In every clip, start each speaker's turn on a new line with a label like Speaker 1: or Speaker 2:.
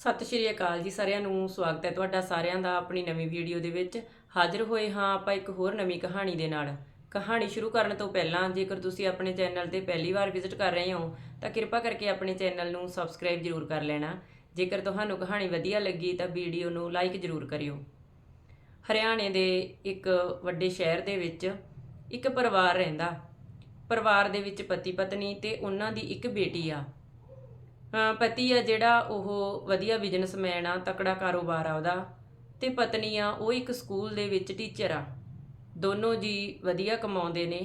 Speaker 1: ਸਤਿ ਸ਼੍ਰੀ ਅਕਾਲ ਜੀ ਸਾਰਿਆਂ ਨੂੰ, ਸਵਾਗਤ ਹੈ ਤੁਹਾਡਾ ਸਾਰਿਆਂ ਦਾ ਆਪਣੀ ਨਵੀਂ ਵੀਡੀਓ ਦੇ ਵਿੱਚ। ਹਾਜ਼ਰ ਹੋਏ ਹਾਂ ਆਪਾਂ ਇੱਕ ਹੋਰ ਨਵੀਂ ਕਹਾਣੀ ਦੇ ਨਾਲ। ਕਹਾਣੀ ਸ਼ੁਰੂ ਕਰਨ ਤੋਂ ਪਹਿਲਾਂ, ਜੇਕਰ ਤੁਸੀਂ ਆਪਣੇ ਚੈਨਲ ਤੇ ਪਹਿਲੀ ਵਾਰ ਵਿਜ਼ਿਟ ਕਰ ਰਹੇ ਹੋ, ਤਾਂ ਕਿਰਪਾ ਕਰਕੇ ਆਪਣੇ ਚੈਨਲ ਨੂੰ ਸਬਸਕ੍ਰਾਈਬ ਜ਼ਰੂਰ ਕਰ ਲੈਣਾ। ਜੇਕਰ ਤੁਹਾਨੂੰ ਕਹਾਣੀ ਵਧੀਆ ਲੱਗੀ, ਤਾਂ ਵੀਡੀਓ ਨੂੰ ਲਾਈਕ ਜ਼ਰੂਰ ਕਰਿਓ। ਹਰਿਆਣੇ ਦੇ ਇੱਕ ਵੱਡੇ ਸ਼ਹਿਰ ਦੇ ਵਿੱਚ ਇੱਕ ਪਰਿਵਾਰ ਰਹਿੰਦਾ। ਪਰਿਵਾਰ ਦੇ ਵਿੱਚ ਪਤੀ ਪਤਨੀ ਤੇ ਉਹਨਾਂ ਦੀ ਇੱਕ ਬੇਟੀ ਆ। ਪਤੀ ਆ ਜਿਹੜਾ ਉਹ ਵਧੀਆ ਬਿਜ਼ਨਸਮੈਨ ਆ, ਤਕੜਾ ਕਾਰੋਬਾਰ ਆ ਉਹਦਾ ਤੇ ਪਤਨੀ ਆ, ਉਹ ਇੱਕ ਸਕੂਲ ਦੇ ਵਿੱਚ ਟੀਚਰ ਆ। ਦੋਨੋਂ ਜੀ ਵਧੀਆ ਕਮਾਉਂਦੇ ਨੇ।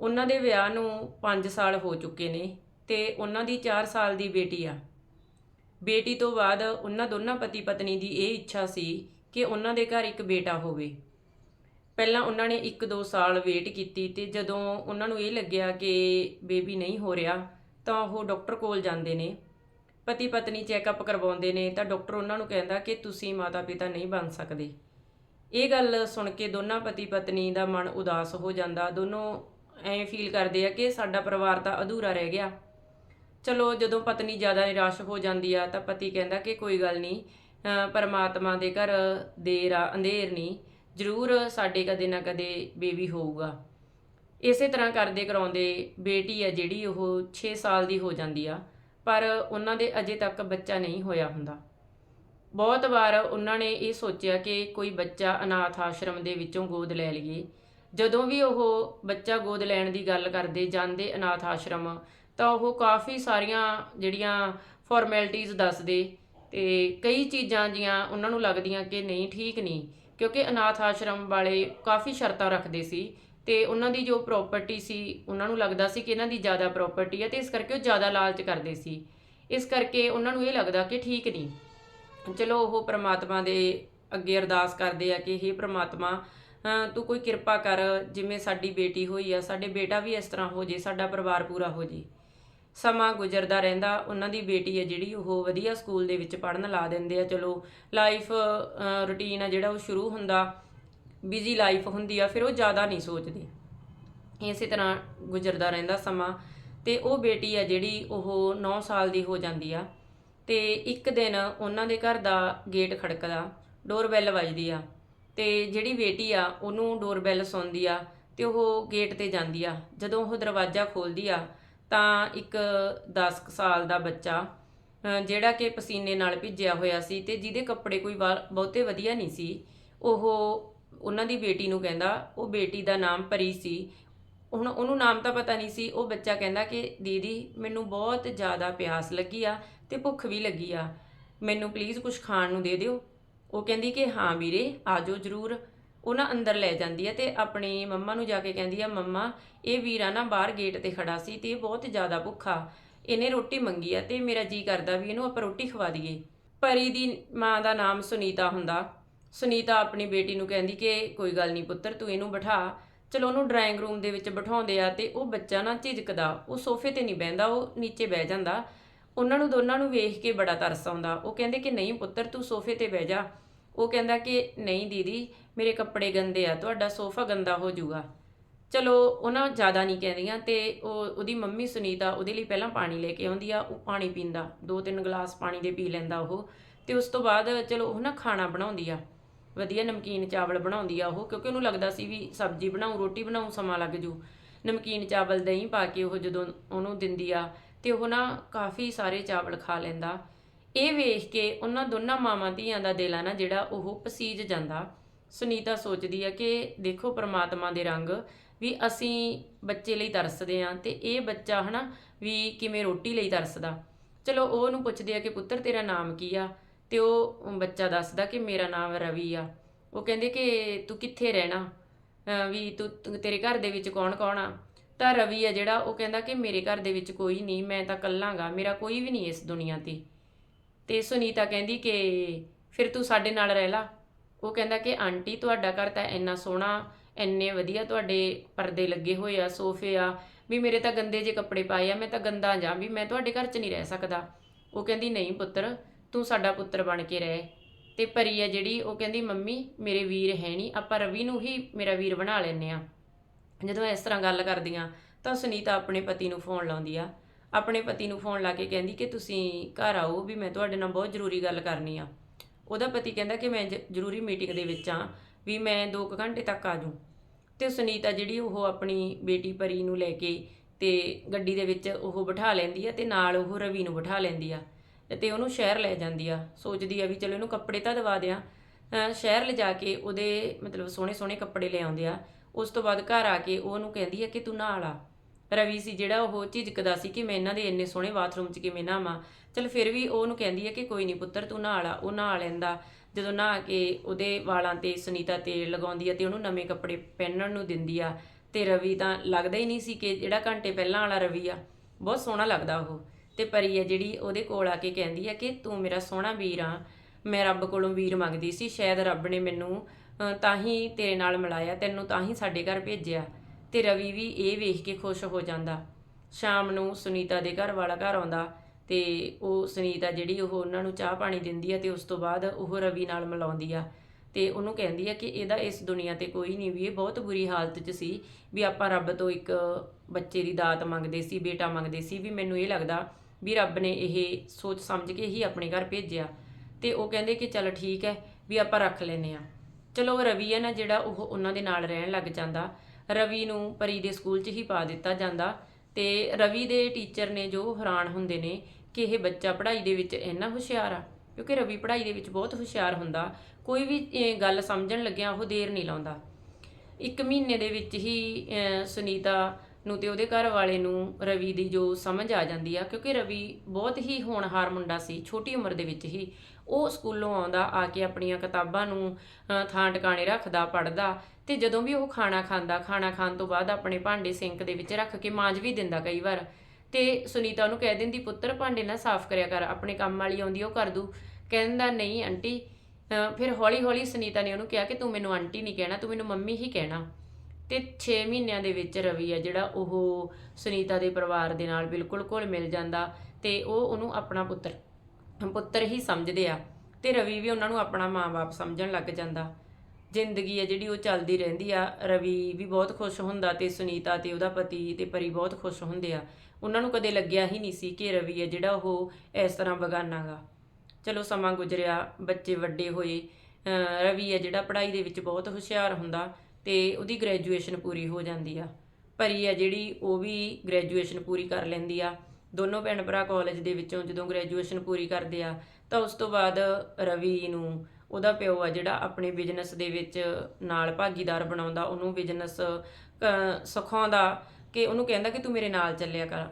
Speaker 1: ਉਹਨਾਂ ਦੇ ਵਿਆਹ ਨੂੰ 5 ਸਾਲ ਹੋ ਚੁੱਕੇ ਨੇ ਤੇ ਉਹਨਾਂ ਦੀ 4 ਸਾਲ ਦੀ ਬੇਟੀ ਆ। ਬੇਟੀ ਤੋਂ ਬਾਅਦ ਉਹਨਾਂ ਦੋਨਾਂ ਪਤੀ ਪਤਨੀ ਦੀ ਇਹ ਇੱਛਾ ਸੀ ਕਿ ਉਹਨਾਂ ਦੇ ਘਰ ਇੱਕ ਬੇਟਾ ਹੋਵੇ। ਪਹਿਲਾਂ ਉਹਨਾਂ ਨੇ 1-2 ਸਾਲ ਵੇਟ ਕੀਤੀ ਤੇ ਜਦੋਂ ਉਹਨਾਂ ਨੂੰ ਇਹ ਲੱਗਿਆ ਕਿ ਬੇਬੀ ਨਹੀਂ ਹੋ ਰਿਹਾ ਤਾਂ ਉਹ ਡਾਕਟਰ ਕੋਲ ਜਾਂਦੇ ਨੇ ਪਤੀ ਪਤਨੀ ਚੈੱਕਅਪ ਕਰਵਾਉਂਦੇ ਨੇ, ਤਾਂ ਡਾਕਟਰ ਉਹਨਾਂ ਨੂੰ ਕਹਿੰਦਾ ਕਿ ਤੁਸੀਂ ਮਾਤਾ ਪਿਤਾ ਨਹੀਂ ਬਣ ਸਕਦੇ। ਇਹ ਗੱਲ ਸੁਣ ਕੇ ਦੋਨਾਂ ਪਤੀ ਪਤਨੀ ਦਾ ਮਨ ਉਦਾਸ ਹੋ ਜਾਂਦਾ। ਦੋਨੋਂ ਐਂ ਫੀਲ ਕਰਦੇ ਆ ਕਿ ਸਾਡਾ ਪਰਿਵਾਰ ਤਾਂ ਅਧੂਰਾ ਰਹਿ ਗਿਆ। ਚਲੋ, ਜਦੋਂ ਪਤਨੀ ਜ਼ਿਆਦਾ ਨਿਰਾਸ਼ ਹੋ ਜਾਂਦੀ ਆ, ਤਾਂ ਪਤੀ ਕਹਿੰਦਾ ਕਿ ਕੋਈ ਗੱਲ ਨਹੀਂ ਪਰਮਾਤਮਾ ਦੇ ਘਰ ਦੇਰ ਆ, ਅੰਧੇਰ ਨਹੀਂ। ਜ਼ਰੂਰ ਸਾਡੇ ਕਦੇ ਨਾ ਕਦੇ ਬੇਬੀ ਹੋਊਗਾ। ਇਸੇ ਤਰ੍ਹਾਂ ਕਰਦੇ ਕਰਾਉਂਦੇ ਬੇਟੀ ਆ ਜਿਹੜੀ ਉਹ 6 ਸਾਲ ਦੀ ਹੋ ਜਾਂਦੀ ਆ, ਪਰ ਉਹਨਾਂ ਦੇ ਅਜੇ ਤੱਕ ਬੱਚਾ ਨਹੀਂ ਹੋਇਆ ਹੁੰਦਾ। ਬਹੁਤ ਵਾਰ ਉਹਨਾਂ ਨੇ ਇਹ ਸੋਚਿਆ ਕਿ ਕੋਈ ਬੱਚਾ ਅਨਾਥ ਆਸ਼ਰਮ ਦੇ ਵਿੱਚੋਂ ਗੋਦ ਲੈ ਲਈਏ। ਜਦੋਂ ਵੀ ਉਹ ਬੱਚਾ ਗੋਦ ਲੈਣ ਦੀ ਗੱਲ ਕਰਦੇ, ਜਾਂਦੇ ਅਨਾਥ ਆਸ਼ਰਮ, ਤਾਂ ਉਹ ਕਾਫੀ ਸਾਰੀਆਂ ਜਿਹੜੀਆਂ ਫਾਰਮੈਲਿਟੀਆਂ ਦੱਸਦੇ ਤੇ ਕਈ ਚੀਜ਼ਾਂ ਜੀਆਂ ਉਹਨਾਂ ਨੂੰ ਲੱਗਦੀਆਂ ਕਿ ਨਹੀਂ, ਠੀਕ ਨਹੀਂ, ਕਿਉਂਕਿ ਅਨਾਥ ਆਸ਼ਰਮ ਵਾਲੇ ਕਾਫੀ ਸ਼ਰਤਾਂ ਰੱਖਦੇ ਸੀ ਤੇ ਉਹਨਾਂ ਦੀ ਜੋ ਪ੍ਰਾਪਰਟੀ ਸੀ, ਉਹਨਾਂ ਨੂੰ ਲੱਗਦਾ ਸੀ ਕਿ ਇਹਨਾਂ ਦੀ ਜ਼ਿਆਦਾ ਪ੍ਰਾਪਰਟੀ ਹੈ ਤੇ ਇਸ ਕਰਕੇ ਉਹ ਜ਼ਿਆਦਾ ਲਾਲਚ ਕਰਦੇ ਸੀ। ਇਸ ਕਰਕੇ ਉਹਨਾਂ ਨੂੰ ਇਹ ਲੱਗਦਾ ਕਿ ਠੀਕ ਨਹੀਂ। ਚਲੋ ਉਹ ਪ੍ਰਮਾਤਮਾ ਦੇ ਅੱਗੇ ਅਰਦਾਸ ਕਰਦੇ ਆ ਕਿ हे ਪ੍ਰਮਾਤਮਾ ਤੂੰ ਕੋਈ ਕਿਰਪਾ ਕਰ, ਜਿਵੇਂ ਸਾਡੀ ਬੇਟੀ ਹੋਈ ਆ, ਸਾਡੇ ਬੇਟਾ ਵੀ ਇਸ ਤਰ੍ਹਾਂ ਹੋ ਜੇ, ਸਾਡਾ ਪਰਿਵਾਰ ਪੂਰਾ ਹੋ ਜੇ। ਸਮਾਂ ਗੁਜ਼ਰਦਾ ਰਹਿੰਦਾ, ਉਹਨਾਂ ਦੀ ਬੇਟੀ ਹੈ ਜਿਹੜੀ, ਉਹ ਵਧੀਆ ਸਕੂਲ ਦੇ ਵਿੱਚ ਪੜ੍ਹਨ ਲਾ ਦਿੰਦੇ ਆ। ਚਲੋ ਲਾਈਫ ਰੁਟੀਨ ਆ ਜਿਹੜਾ ਉਹ ਸ਼ੁਰੂ ਹੁੰਦਾ। ਬਿਜ਼ੀ ਲਾਈਫ ਹੁੰਦੀ ਆ, ਫਿਰ ਉਹ ਜ਼ਿਆਦਾ ਨਹੀਂ ਸੋਚਦੇ। ਇਸੇ ਤਰ੍ਹਾਂ ਗੁਜ਼ਰਦਾ ਰਹਿੰਦਾ ਸਮਾਂ, ਤੇ ਉਹ ਬੇਟੀ ਆ ਜਿਹੜੀ ਉਹ 9 ਸਾਲ ਦੀ ਹੋ ਜਾਂਦੀ ਆ, ਤੇ ਇੱਕ ਦਿਨ ਉਹਨਾਂ ਦੇ ਘਰ ਦਾ ਗੇਟ ਖੜਕਦਾ ਡੋਰਬੈਲ ਵੱਜਦੀ ਆ, ਤੇ ਜਿਹੜੀ ਬੇਟੀ ਆ, ਉਹਨੂੰ ਡੋਰਬੈਲ ਸੁਣਦੀ ਆ, ਤੇ ਉਹ ਗੇਟ ਤੇ ਜਾਂਦੀ ਆ। ਜਦੋਂ ਉਹ ਦਰਵਾਜ਼ਾ ਖੋਲਦੀ ਆ, ਤਾਂ ਇੱਕ 10 ਸਾਲ ਦਾ ਬੱਚਾ ਜਿਹੜਾ ਕਿ ਪਸੀਨੇ ਨਾਲ ਭਿੱਜਿਆ ਹੋਇਆ ਸੀ, ਤੇ ਜਿਹਦੇ ਕੱਪੜੇ ਕੋਈ ਵਾ- ਬਹੁਤੇ ਵਧੀਆ ਨਹੀਂ ਸੀ, ਉਹ ਉਹਨਾਂ ਦੀ ਬੇਟੀ ਨੂੰ ਕਹਿੰਦਾ, ਉਹ ਬੇਟੀ ਦਾ ਨਾਮ ਪਰੀ ਸੀ। ਹੁਣ ਉਹਨੂੰ ਨਾਮ ਤਾਂ ਪਤਾ ਨਹੀਂ ਸੀ। ਉਹ ਬੱਚਾ ਕਹਿੰਦਾ ਕਿ, ਦੀਦੀ, ਮੈਨੂੰ ਬਹੁਤ ਜ਼ਿਆਦਾ ਪਿਆਸ ਲੱਗੀ ਆ ਤੇ ਭੁੱਖ ਵੀ ਲੱਗੀ ਆ। ਮੈਨੂੰ ਪਲੀਜ਼ ਕੁਝ ਖਾਣ ਨੂੰ ਦੇ ਦਿਓ। ਉਹ ਕਹਿੰਦੀ ਕਿ, ਹਾਂ ਵੀਰੇ, ਆਜੋ ਜਰੂਰ। ਉਹ ਨਾ ਅੰਦਰ ਲੈ ਜਾਂਦੀ ਹੈ ਤੇ ਆਪਣੀ ਮੰਮਾ ਨੂੰ ਜਾ ਕੇ ਕਹਿੰਦੀ ਆ, ਮੰਮਾ, ਇਹ ਵੀਰਾ ਨਾ ਬਾਹਰ ਗੇਟ ਤੇ ਖੜਾ ਸੀ ਤੇ ਇਹ ਬਹੁਤ ਜ਼ਿਆਦਾ ਭੁੱਖਾ ਇਹਨੇ ਰੋਟੀ ਮੰਗੀ ਆ ਤੇ ਮੇਰਾ ਜੀ ਕਰਦਾ ਵੀ ਇਹਨੂੰ ਆਪਾਂ ਰੋਟੀ ਖਵਾ ਦਈਏ। ਪਰੀ ਦੀ ਮਾਂ ਦਾ ਨਾਮ ਸੁਨੀਤਾ ਹੁੰਦਾ। ਸੁਨੀਤਾ ਆਪਣੀ ਬੇਟੀ ਨੂੰ ਕਹਿੰਦੀ ਕਿ ਕੋਈ ਗੱਲ ਨਹੀਂ ਪੁੱਤਰ, ਤੂੰ ਇਹਨੂੰ ਬਿਠਾ। ਚਲੋ ਉਹਨੂੰ ਡਰਾਇੰਗ ਰੂਮ ਦੇ ਵਿੱਚ ਬਿਠਾਉਂਦੇ ਆ ਤੇ ਉਹ ਬੱਚਾ ਨਾ ਝਿਜਕਦਾ। ਉਹ ਸੋਫੇ ਤੇ ਨਹੀਂ ਬਹਿੰਦਾ, ਉਹ ਨੀਚੇ ਬਹਿ ਜਾਂਦਾ। ਉਹਨਾਂ ਨੂੰ ਦੋਨਾਂ ਨੂੰ ਵੇਖ ਕੇ ਬੜਾ ਤਰਸ ਆਉਂਦਾ। ਉਹ ਕਹਿੰਦੇ ਕਿ ਨਹੀਂ ਪੁੱਤਰ, ਤੂੰ ਸੋਫੇ ਤੇ ਬਹਿ ਜਾ। ਉਹ ਕਹਿੰਦਾ ਕਿ ਨਹੀਂ ਦੀਦੀ, ਮੇਰੇ ਕੱਪੜੇ ਗੰਦੇ ਆ, ਤੁਹਾਡਾ ਸੋਫਾ ਗੰਦਾ ਹੋ ਜਾਊਗਾ। ਚਲੋ ਉਹਨਾਂ ਜ਼ਿਆਦਾ ਨਹੀਂ ਕਹਿੰਦੀਆਂ ਤੇ ਉਹ ਉਹਦੀ ਮੰਮੀ ਸੁਨੀਤਾ ਉਹਦੇ ਲਈ ਪਹਿਲਾਂ ਪਾਣੀ ਲੈ ਕੇ ਆਉਂਦੀ ਆ, ਉਹ ਪਾਣੀ ਪੀਂਦਾ। ਦੋ ਤਿੰਨ ਗਲਾਸ ਪਾਣੀ ਦੇ ਪੀ ਲੈਂਦਾ ਉਹ। ਤੇ ਉਸ ਤੋਂ ਬਾਅਦ ਚਲੋ ਉਹ ਨਾ ਖਾਣਾ ਬਣਾਉਂਦੀ ਆ। ਵਧੀਆ ਨਮਕੀਨ ਚਾਵਲ ਬਣਾਉਂਦੀ ਆ ਉਹ, ਕਿਉਂਕਿ ਉਹਨੂੰ ਲੱਗਦਾ ਸੀ ਵੀ ਸਬਜ਼ੀ ਬਣਾਉ ਰੋਟੀ ਬਣਾਉ ਸਮਾਂ ਲੱਗ ਜੂ। ਨਮਕੀਨ ਚਾਵਲ ਦਹੀਂ ਪਾ ਕੇ ਉਹ ਜਦੋਂ ਉਹਨੂੰ ਦਿੰਦੀ ਆ, ਤੇ ਉਹ ਨਾ ਕਾਫੀ ਸਾਰੇ ਚਾਵਲ ਖਾ ਲੈਂਦਾ। ਇਹ ਵੇਖ ਕੇ ਉਹਨਾਂ ਦੋਨਾਂ ਮਾਵਾਂ ਧੀਆਂ ਦਾ ਦਿਲ ਆ ਨਾ ਜਿਹੜਾ ਉਹ ਪਸੀਜ ਜਾਂਦਾ। ਸੁਨੀਤਾ ਸੋਚਦੀ ਆ ਕਿ ਦੇਖੋ ਪ੍ਰਮਾਤਮਾ ਦੇ ਰੰਗ ਵੀ ਅਸੀਂ ਬੱਚੇ ਲਈ ਤਰਸਦੇ ਆ ਤੇ ਇਹ ਬੱਚਾ ਹਨਾ ਵੀ ਕਿਵੇਂ ਰੋਟੀ ਲਈ ਤਰਸਦਾ। ਚਲੋ ਉਹ ਉਹਨੂੰ ਪੁੱਛਦੇ ਆ ਕਿ ਪੁੱਤਰ ਤੇਰਾ ਨਾਮ ਕੀ ਆ? ਤੇ ਉਹ ਬੱਚਾ ਦੱਸਦਾ ਕਿ ਮੇਰਾ ਨਾਮ ਰਵੀ ਆ। ਉਹ ਕਹਿੰਦੇ ਕਿ ਤੂੰ ਕਿੱਥੇ ਰਹਿਣਾ? ਵੀ ਤੂੰ, ਤੂੰ- ਤੇਰੇ ਘਰ ਦੇ ਵਿੱਚ ਕੌਣ ਕੌਣ ਆ? ਤਾਂ ਰਵੀ ਆ ਜਿਹੜਾ, ਉਹ ਕਹਿੰਦਾ ਕਿ ਮੇਰੇ ਘਰ ਦੇ ਵਿੱਚ ਕੋਈ ਨਹੀਂ, ਮੈਂ ਤਾਂ ਕੱਲਾਂਗਾ ਮੇਰਾ ਕੋਈ ਵੀ ਨਹੀਂ ਇਸ ਦੁਨੀਆ ਤੇ। ਤੇ ਸੁਨੀਤਾ ਕਹਿੰਦੀ ਕਿ ਫਿਰ ਤੂੰ ਸਾਡੇ ਨਾਲ ਰਹਿ ਲਾ। ਉਹ ਕਹਿੰਦਾ ਕਿ ਆਂਟੀ, ਤੁਹਾਡਾ ਘਰ ਤਾਂ ਇੰਨਾ ਸੋਹਣਾ, ਇੰਨੇ ਵਧੀਆ ਤੁਹਾਡੇ ਪਰਦੇ ਲੱਗੇ ਹੋਏ ਆ, ਸੋਫੇ ਆ, ਵੀ ਮੇਰੇ ਤਾਂ ਗੰਦੇ ਜੇ ਕੱਪੜੇ ਪਾਏ ਆ, ਮੈਂ ਤਾਂ ਗੰਦਾ ਜਾਂ, ਵੀ ਮੈਂ ਤੁਹਾਡੇ ਘਰ 'ਚ ਨਹੀਂ ਰਹਿ ਸਕਦਾ। ਉਹ ਕਹਿੰਦੀ, ਨਹੀਂ ਪੁੱਤਰ ਤੂੰ ਸਾਡਾ ਪੁੱਤਰ ਬਣ ਕੇ ਰਹਿ। ਤੇ ਪਰੀ ਆ ਜਿਹੜੀ ਉਹ ਕਹਿੰਦੀ, ਮੰਮੀ, ਮੇਰੇ ਵੀਰ ਹੈ ਨਹੀਂ, ਆਪਾਂ ਰਵੀ ਨੂੰ ਹੀ ਮੇਰਾ ਵੀਰ ਬਣਾ ਲੈਨੇ ਆ ਜਦੋਂ ਇਸ ਤਰ੍ਹਾਂ ਗੱਲ ਕਰਦੀਆਂ, ਤਾਂ ਸੁਨੀਤਾ ਆਪਣੇ ਪਤੀ ਨੂੰ ਫੋਨ ਲਾਉਂਦੀ ਆ। ਆਪਣੇ ਪਤੀ ਨੂੰ ਫੋਨ ਲਾ ਕੇ ਕਹਿੰਦੀ ਕਿ ਤੁਸੀਂ ਘਰ ਆਓ, ਵੀ ਮੈਂ ਤੁਹਾਡੇ ਨਾਲ ਬਹੁਤ ਜ਼ਰੂਰੀ ਗੱਲ ਕਰਨੀ ਆ। ਉਹਦਾ ਪਤੀ ਕਹਿੰਦਾ ਕਿ ਮੈਂ ਜ- ਜ਼ਰੂਰੀ ਮੀਟਿੰਗ ਦੇ ਵਿੱਚ ਆ ਵੀ ਮੈਂ 2 ਘੰਟੇ ਤੱਕ ਆ ਜਾਊਂ। ਤੇ ਸੁਨੀਤਾ ਜਿਹੜੀ ਉਹ ਆਪਣੀ ਬੇਟੀ ਪਰੀ ਨੂੰ ਲੈ ਕੇ ਤੇ ਗੱਡੀ ਦੇ ਵਿੱਚ ਉਹ ਬਿਠਾ ਲੈਂਦੀ ਆ ਤੇ ਨਾਲ ਉਹ ਰਵੀ ਨੂੰ ਬਿਠਾ ਲੈਂਦੀ ਆ। ਤੇ ਉਹਨੂੰ ਸ਼ਹਿਰ ਲੈ ਜਾਂਦੀ ਆ। ਸੋਚਦੀ ਆ ਵੀ ਚਲੋ ਇਹਨੂੰ ਕੱਪੜੇ ਤਾਂ ਦਵਾ ਦਿਆਂ। ਸ਼ਹਿਰ ਲਿਜਾ ਕੇ ਉਹਦੇ ਮਤਲਬ ਸੋਹਣੇ ਸੋਹਣੇ ਕੱਪੜੇ ਲੈ ਆਉਂਦੇ ਆ। ਉਸ ਤੋਂ ਬਾਅਦ ਘਰ ਆ ਕੇ ਉਹਨੂੰ ਕਹਿੰਦੀ ਆ ਕਿ ਤੂੰ ਨਹਾ ਆ। ਰਵੀ ਸੀ ਜਿਹੜਾ ਉਹ ਝਿਜਕਦਾ ਸੀ ਕਿ ਮੈਂ ਇਹਨਾਂ ਦੇ ਇੰਨੇ ਸੋਹਣੇ ਬਾਥਰੂਮ 'ਚ ਕਿਵੇਂ ਨਹਾਵਾਂ। ਚਲ ਫਿਰ ਵੀ ਉਹਨੂੰ ਕਹਿੰਦੀ ਆ ਕਿ ਕੋਈ ਨਹੀਂ ਪੁੱਤਰ, ਤੂੰ ਨਾਲ ਆ, ਉਹ ਨਹਾ ਲੈਂਦਾ। ਜਦੋਂ ਨਹਾ ਕੇ ਉਹਦੇ ਵਾਲਾਂ ਤੇ ਸੁਨੀਤਾ ਤੇਲ ਲਗਾਉਂਦੀ ਆ ਤੇ ਉਹਨੂੰ ਨਵੇਂ ਕੱਪੜੇ ਪਹਿਨਣ ਨੂੰ ਦਿੰਦੀ ਆ। ਤੇ ਰਵੀ ਤਾਂ ਲੱਗਦਾ ਹੀ ਨਹੀਂ ਸੀ ਕਿ ਜਿਹੜਾ ਘੰਟੇ ਪਹਿਲਾਂ ਵਾਲਾ ਰਵੀ ਆ, ਬਹੁਤ ਸੋਹਣਾ ਲੱਗਦਾ ਉਹ। ਤੇ ਪਰੀ ਆ ਜਿਹੜੀ ਉਹਦੇ ਕੋਲ ਆ ਕੇ ਕਹਿੰਦੀ ਆ ਕਿ ਤੂੰ ਮੇਰਾ ਸੋਹਣਾ ਵੀਰ ਆ, ਮੈਂ ਰੱਬ ਕੋਲੋਂ ਵੀਰ ਮੰਗਦੀ ਸੀ, ਸ਼ਾਇਦ ਰੱਬ ਨੇ ਮੈਨੂੰ ਤਾਂ ਹੀ ਤੇਰੇ ਨਾਲ ਮਿਲਾਇਆ, ਤੈਨੂੰ ਤਾਂ ਹੀ ਸਾਡੇ ਘਰ ਭੇਜਿਆ। ਤੇ ਰਵੀ ਵੀ ਇਹ ਵੇਖ ਕੇ ਖੁਸ਼ ਹੋ ਜਾਂਦਾ। ਸ਼ਾਮ ਨੂੰ ਸੁਨੀਤਾ ਦੇ ਘਰ ਵਾਲਾ ਘਰ ਆਉਂਦਾ ਤੇ ਉਹ ਸੁਨੀਤਾ ਜਿਹੜੀ ਉਹ ਉਹਨਾਂ ਨੂੰ ਚਾਹ ਪਾਣੀ ਦਿੰਦੀ ਆ ਤੇ ਉਸ ਤੋਂ ਬਾਅਦ ਉਹ ਰਵੀ ਨਾਲ ਮਿਲਾਉਂਦੀ ਆ। ਤੇ ਉਹਨੂੰ ਕਹਿੰਦੀ ਆ ਕਿ ਇਹਦਾ ਇਸ ਦੁਨੀਆ ਤੇ ਕੋਈ ਨਹੀਂ ਵੀ ਇਹ ਬਹੁਤ ਬੁਰੀ ਹਾਲਤ 'ਚ ਸੀ ਵੀ ਆਪਾਂ ਰੱਬ ਤੋਂ ਇੱਕ ਬੱਚੇ ਦੀ ਦਾਤ ਮੰਗਦੇ ਸੀ, ਬੇਟਾ ਮੰਗਦੇ ਸੀ ਵੀ ਮੈਨੂੰ ਇਹ ਲੱਗਦਾ ਵੀ ਰੱਬ ਨੇ ਇਹ ਸੋਚ ਸਮਝ ਕੇ ਹੀ ਆਪਣੇ ਘਰ ਭੇਜਿਆ। ਤੇ ਉਹ ਕਹਿੰਦੇ ਕਿ ਚਲ ਠੀਕ ਹੈ, ਵੀ ਆਪਾਂ ਰੱਖ ਲੈਨੇ ਆ ਚਲੋ ਉਹ ਰਵੀ ਹੈ ਨਾ ਜਿਹੜਾ ਉਹ ਉਹਨਾਂ ਦੇ ਨਾਲ ਰਹਿਣ ਲੱਗ ਜਾਂਦਾ। ਰਵੀ ਨੂੰ ਪਰੀ ਦੇ ਸਕੂਲ 'ਚ ਹੀ ਪਾ ਦਿੱਤਾ ਜਾਂਦਾ। ਤੇ ਰਵੀ ਦੇ ਟੀਚਰ ਨੇ ਜੋ ਹੈਰਾਨ ਹੁੰਦੇ ਨੇ ਕਿ ਇਹ ਬੱਚਾ ਪੜ੍ਹਾਈ ਦੇ ਵਿੱਚ ਇੰਨਾ ਹੁਸ਼ਿਆਰ ਆ, ਕਿਉਂਕਿ ਰਵੀ ਪੜ੍ਹਾਈ ਦੇ ਵਿੱਚ ਬਹੁਤ ਹੁਸ਼ਿਆਰ ਹੁੰਦਾ। ਕੋਈ ਵੀ ਗੱਲ ਸਮਝਣ ਲੱਗਿਆ ਉਹ ਦੇਰ ਨਹੀਂ ਲਾਉਂਦਾ। ਇੱਕ ਮਹੀਨੇ ਦੇ ਵਿੱਚ ਹੀ ਸੁਨੀਤਾ ਨੂੰ ਤੇ ਉਹਦੇ ਘਰ ਵਾਲੇ ਨੂੰ ਰਵੀ ਦੀ ਜੋ ਸਮਝ ਆ ਜਾਂਦੀ ਆ, ਕਿਉਂਕਿ ਰਵੀ ਬਹੁਤ ਹੀ ਹੋਣਹਾਰ ਮੁੰਡਾ ਸੀ, ਛੋਟੀ ਉਮਰ ਦੇ ਵਿੱਚ ਹੀ। ਉਹ ਸਕੂਲੋਂ ਆਉਂਦਾ, ਆ ਕੇ ਆਪਣੀਆਂ ਕਿਤਾਬਾਂ ਨੂੰ ਥਾਂ ਟਿਕਾਣੇ ਰੱਖਦਾ ਪੜਦਾ ਤੇ ਜਦੋਂ ਵੀ ਉਹ ਖਾਣਾ ਖਾਂਦਾ, ਖਾਣਾ ਖਾਣ ਤੋਂ ਬਾਅਦ ਆਪਣੇ ਭਾਂਡੇ ਸਿੰਕ ਦੇ ਵਿੱਚ ਰੱਖ ਕੇ ਮਾਂਜ ਵੀ ਦਿੰਦਾ ਕਈ ਵਾਰ। ਤੇ ਸੁਨੀਤਾ ਉਹਨੂੰ ਕਹਿ ਦਿੰਦੀ, ਪੁੱਤਰ, ਭਾਂਡੇ ਨਾ ਸਾਫ਼ ਕਰਿਆ ਕਰ, ਆਪਣੇ ਕੰਮ ਵਾਲੀ ਆਉਂਦੀ ਉਹ ਕਰ ਦੂ। ਕਹਿੰਦਾ, ਨਹੀਂ ਆਂਟੀ ਫਿਰ ਹੌਲੀ ਹੌਲੀ ਸੁਨੀਤਾ ਨੇ ਉਹਨੂੰ ਕਿਹਾ ਕਿ ਤੂੰ ਮੈਨੂੰ ਆਂਟੀ ਨਹੀਂ ਕਹਿਣਾ, ਤੂੰ ਮੈਨੂੰ ਮੰਮੀ ਹੀ ਕਹਿਣਾ। ਤੇ 6 ਮਹੀਨਿਆਂ ਦੇ ਵਿੱਚ ਰਵੀ ਆ ਜਿਹੜਾ ਉਹ ਸੁਨੀਤਾ ਦੇ ਪਰਿਵਾਰ ਦੇ ਨਾਲ ਬਿਲਕੁਲ ਘੁਲ ਮਿਲ ਜਾਂਦਾ ਤੇ ਉਹ ਉਹਨੂੰ ਆਪਣਾ ਪੁੱਤਰ ਪੁੱਤਰ ਹੀ ਸਮਝਦੇ ਆ ਤੇ ਰਵੀ ਵੀ ਉਹਨਾਂ ਨੂੰ ਆਪਣਾ ਮਾਂ-ਬਾਪ ਸਮਝਣ ਲੱਗ ਜਾਂਦਾ। ਜ਼ਿੰਦਗੀ ਆ ਜਿਹੜੀ ਉਹ ਚੱਲਦੀ ਰਹਿੰਦੀ ਆ, ਰਵੀ ਵੀ ਬਹੁਤ ਖੁਸ਼ ਹੁੰਦਾ ਤੇ ਸੁਨੀਤਾ ਤੇ ਉਹਦਾ ਪਤੀ ਤੇ ਪਰੀ ਬਹੁਤ ਖੁਸ਼ ਹੁੰਦੇ ਆ। ਉਹਨਾਂ ਨੂੰ ਕਦੇ ਲੱਗਿਆ ਹੀ ਨਹੀਂ ਸੀ ਕਿ ਰਵੀ ਆ ਜਿਹੜਾ ਉਹ ਇਸ ਤਰ੍ਹਾਂ ਬਗਾਨਾਗਾ ਚਲੋ ਸਮਾਂ ਗੁਜ਼ਰਿਆ, ਬੱਚੇ ਵੱਡੇ ਹੋਏ ਰਵੀ ਆ ਜਿਹੜਾ ਪੜ੍ਹਾਈ ਦੇ ਵਿੱਚ ਬਹੁਤ ਹੁਸ਼ਿਆਰ ਹੁੰਦਾ ਤੇ ਉਹਦੀ ਗ੍ਰੈਜੂਏਸ਼ਨ ਪੂਰੀ ਹੋ ਜਾਂਦੀ ਆ। ਪਰੀ ਆ ਜਿਹੜੀ ਉਹ ਵੀ ਗ੍ਰੈਜੂਏਸ਼ਨ ਪੂਰੀ ਕਰ ਲੈਂਦੀ ਆ। ਦੋਨੋਂ ਭੈਣ ਭਰਾ ਕਾਲਜ ਦੇ ਵਿੱਚੋਂ ਜਦੋਂ ਗ੍ਰੈਜੂਏਸ਼ਨ ਪੂਰੀ ਕਰਦੇ ਆ, ਤਾਂ ਉਸ ਤੋਂ ਬਾਅਦ ਰਵੀ ਨੂੰ ਉਹਦਾ ਪਿਓ ਆ ਜਿਹੜਾ ਆਪਣੇ ਬਿਜ਼ਨਸ ਦੇ ਵਿੱਚ ਨਾਲ ਭਾਗੀਦਾਰ ਬਣਾਉਂਦਾ, ਉਹਨੂੰ ਬਿਜ਼ਨਸ ਸਿਖਾਉਂਦਾ ਕਿ ਉਹਨੂੰ ਕਹਿੰਦਾ ਕਿ ਤੂੰ ਮੇਰੇ ਨਾਲ ਚੱਲਿਆ ਕਰ।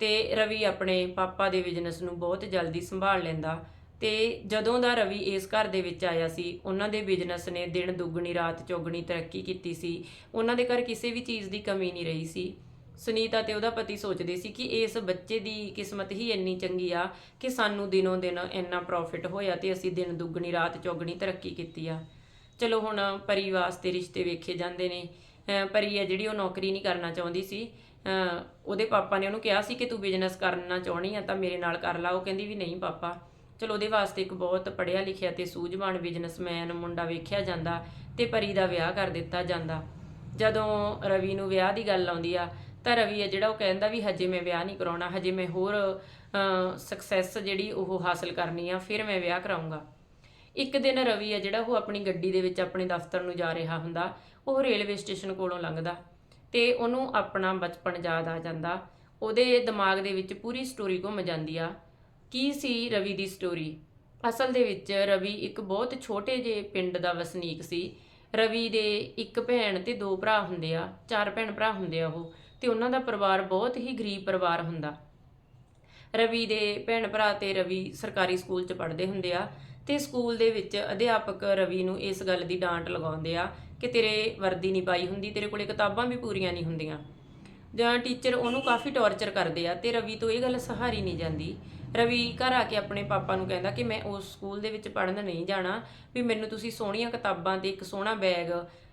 Speaker 1: ਤੇ ਰਵੀ ਆਪਣੇ ਪਾਪਾ ਦੇ ਬਿਜ਼ਨਸ ਨੂੰ ਬਹੁਤ ਜਲਦੀ ਸੰਭਾਲ ਲੈਂਦਾ। ਤੇ ਜਦੋਂ ਦਾ ਰਵੀ ਇਸ ਘਰ ਦੇ ਵਿੱਚ ਆਇਆ ਸੀ, ਉਹਨਾਂ ਦੇ ਬਿਜ਼ਨਸ ਨੇ ਦਿਨ ਦੁੱਗਣੀ, ਰਾਤ ਚੌਗਣੀ ਤਰੱਕੀ ਕੀਤੀ ਸੀ। ਉਹਨਾਂ ਦੇ ਘਰ ਕਿਸੇ ਵੀ ਚੀਜ਼ ਦੀ ਕਮੀ ਨਹੀਂ ਰਹੀ ਸੀ। ਸੁਨੀਤਾ ਤੇ ਉਹਦਾ ਪਤੀ ਸੋਚਦੇ ਸੀ ਕਿ ਇਸ ਬੱਚੇ ਦੀ ਕਿਸਮਤ ਹੀ ਇੰਨੀ ਚੰਗੀ ਆ ਕਿ ਸਾਨੂੰ ਦਿਨੋਂ ਦਿਨ ਇੰਨਾ ਪ੍ਰੋਫਿਟ ਹੋਇਆ ਤੇ ਅਸੀਂ ਦਿਨ ਦੁੱਗਣੀ, ਰਾਤ ਚੌਗਣੀ ਤਰੱਕੀ ਕੀਤੀ ਆ। ਚਲੋ ਹੁਣ ਪਰੀ ਵਾਸਤੇ ਰਿਸ਼ਤੇ ਵੇਖੇ ਜਾਂਦੇ ਨੇ। ਅਹ ਪਰੀ ਆ ਜਿਹੜੀ ਉਹ ਨੌਕਰੀ ਨਹੀਂ ਕਰਨਾ ਚਾਹੁੰਦੀ ਸੀ। ਉਹਦੇ ਪਾਪਾ ਨੇ ਉਹਨੂੰ ਕਿਹਾ ਸੀ ਕਿ ਤੂੰ ਬਿਜ਼ਨਸ ਕਰਨਾ ਚਾਹਣੀ ਆ ਤਾਂ ਮੇਰੇ ਨਾਲ ਕਰ ਲਾ। ਉਹ ਕਹਿੰਦੀ ਵੀ ਨਹੀਂ ਪਾਪਾ ਚਲੋ ਉਹਦੇ ਵਾਸਤੇ ਇੱਕ ਬਹੁਤ ਪੜ੍ਹਿਆ ਲਿਖਿਆ ਤੇ ਸੂਝਵਾਨ ਬਿਜ਼ਨਸਮੈਨ ਮੁੰਡਾ ਵੇਖਿਆ ਜਾਂਦਾ ਤੇ ਪਰੀ ਦਾ ਵਿਆਹ ਕਰ ਦਿੱਤਾ ਜਾਂਦਾ। ਜਦੋਂ ਰਵੀ ਨੂੰ ਵਿਆਹ ਦੀ ਗੱਲ ਆਉਂਦੀ ਆ, ਤਾਂ ਰਵੀ ਹੈ ਜਿਹੜਾ ਉਹ ਕਹਿੰਦਾ ਵੀ ਹਜੇ ਮੈਂ ਵਿਆਹ ਨਹੀਂ ਕਰਾਉਣਾ, ਹਜੇ ਮੈਂ ਹੋਰ ਸਕਸੈਸ ਜਿਹੜੀ ਉਹ ਹਾਸਲ ਕਰਨੀ ਆ, ਫਿਰ ਮੈਂ ਵਿਆਹ ਕਰਾਉਂਗਾ ਇੱਕ ਦਿਨ ਰਵੀ ਹੈ ਜਿਹੜਾ ਉਹ ਆਪਣੀ ਗੱਡੀ ਦੇ ਵਿੱਚ ਆਪਣੇ ਦਫ਼ਤਰ ਨੂੰ ਜਾ ਰਿਹਾ ਹੁੰਦਾ, ਉਹ ਰੇਲਵੇ ਸਟੇਸ਼ਨ ਕੋਲੋਂ ਲੰਘਦਾ ਤੇ ਉਹਨੂੰ ਆਪਣਾ ਬਚਪਨ ਯਾਦ ਆ ਜਾਂਦਾ। ਉਹਦੇ ਦਿਮਾਗ ਦੇ ਵਿੱਚ ਪੂਰੀ ਸਟੋਰੀ ਘੁੰਮ ਜਾਂਦੀ ਆ। ਕੀ ਸੀ ਰਵੀ ਦੀ ਸਟੋਰੀ ਅਸਲ ਦੇ ਵਿੱਚ ਰਵੀ ਇੱਕ ਬਹੁਤ ਛੋਟੇ ਜਿਹੇ ਪਿੰਡ ਦਾ ਵਸਨੀਕ ਸੀ। ਰਵੀ ਦੇ ਇੱਕ ਭੈਣ ਤੇ ਦੋ ਭਰਾ ਹੁੰਦੇ ਆ, ਚਾਰ ਭੈਣ ਭਰਾ ਹੁੰਦੇ ਆ ਉਹ, ਤੇ ਉਹਨਾਂ ਦਾ ਪਰਿਵਾਰ ਬਹੁਤ ਹੀ ਗਰੀਬ ਪਰਿਵਾਰ ਹੁੰਦਾ। ਰਵੀ ਦੇ ਭੈਣ ਭਰਾ ਤੇ ਰਵੀ ਸਰਕਾਰੀ ਸਕੂਲ 'ਚ ਪੜ੍ਹਦੇ ਹੁੰਦੇ ਆ, ਤੇ ਸਕੂਲ ਦੇ ਵਿੱਚ ਅਧਿਆਪਕ ਰਵੀ ਨੂੰ ਇਸ ਗੱਲ ਦੀ ਡਾਂਟ ਲਗਾਉਂਦੇ ਆ ਕਿ ਤੇਰੇ ਵਰਦੀ ਨਹੀਂ ਪਾਈ ਹੁੰਦੀ, ਤੇਰੇ ਕੋਲੇ ਕਿਤਾਬਾਂ ਵੀ ਪੂਰੀਆਂ ਨਹੀਂ ਹੁੰਦੀਆਂ। ਜਾਂ ਟੀਚਰ ਉਹਨੂੰ ਕਾਫੀ ਟੌਰਚਰ ਕਰਦੇ ਆ, ਤੇ ਰਵੀ ਤੋਂ ਇਹ ਗੱਲ ਸਹਾਰੀ ਨਹੀਂ ਜਾਂਦੀ ਰਵੀ ਘਰ ਆ ਕੇ ਆਪਣੇ ਪਾਪਾ ਨੂੰ ਕਹਿੰਦਾ ਕਿ ਮੈਂ ਉਸ ਸਕੂਲ ਦੇ ਵਿੱਚ ਪੜ੍ਹਨ ਨਹੀਂ ਜਾਣਾ, ਵੀ ਮੈਨੂੰ ਤੁਸੀਂ ਸੋਹਣੀਆਂ ਕਿਤਾਬਾਂ ਤੇ ਇੱਕ ਸੋਹਣਾ ਬੈਗ